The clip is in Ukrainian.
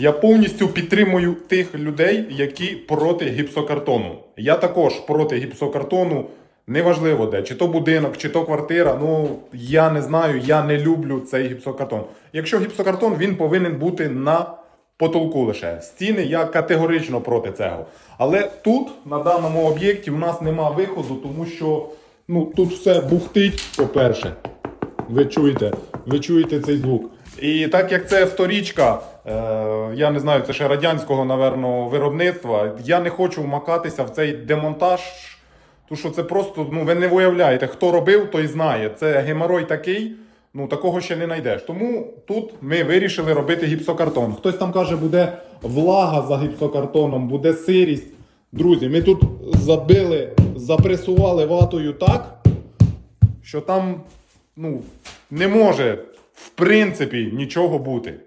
Я повністю підтримую тих людей, які проти гіпсокартону. Я також проти гіпсокартону. Неважливо де, чи то будинок, чи то квартира. Ну я не знаю, я не люблю цей гіпсокартон. Якщо гіпсокартон, він повинен бути на потолку лише. Стіни я категорично проти цього. Але тут, на даному об'єкті, в нас нема виходу, тому що ну, тут все бухтить, по-перше. Ви чуєте, ви чуєте цей звук. І так як це вторічка, е, я не знаю, це ще радянського, наверно, виробництва. Я не хочу вмакатися в цей демонтаж. Тому що це просто, ну ви не уявляєте, хто робив, той знає. Це геморой такий, ну такого ще не знайдеш. Тому тут ми вирішили робити гіпсокартон. Хтось там каже, буде влага за гіпсокартоном, буде сирість. Друзі, ми тут забили, запресували ватою так, що там ну, не може в принципі нічого бути.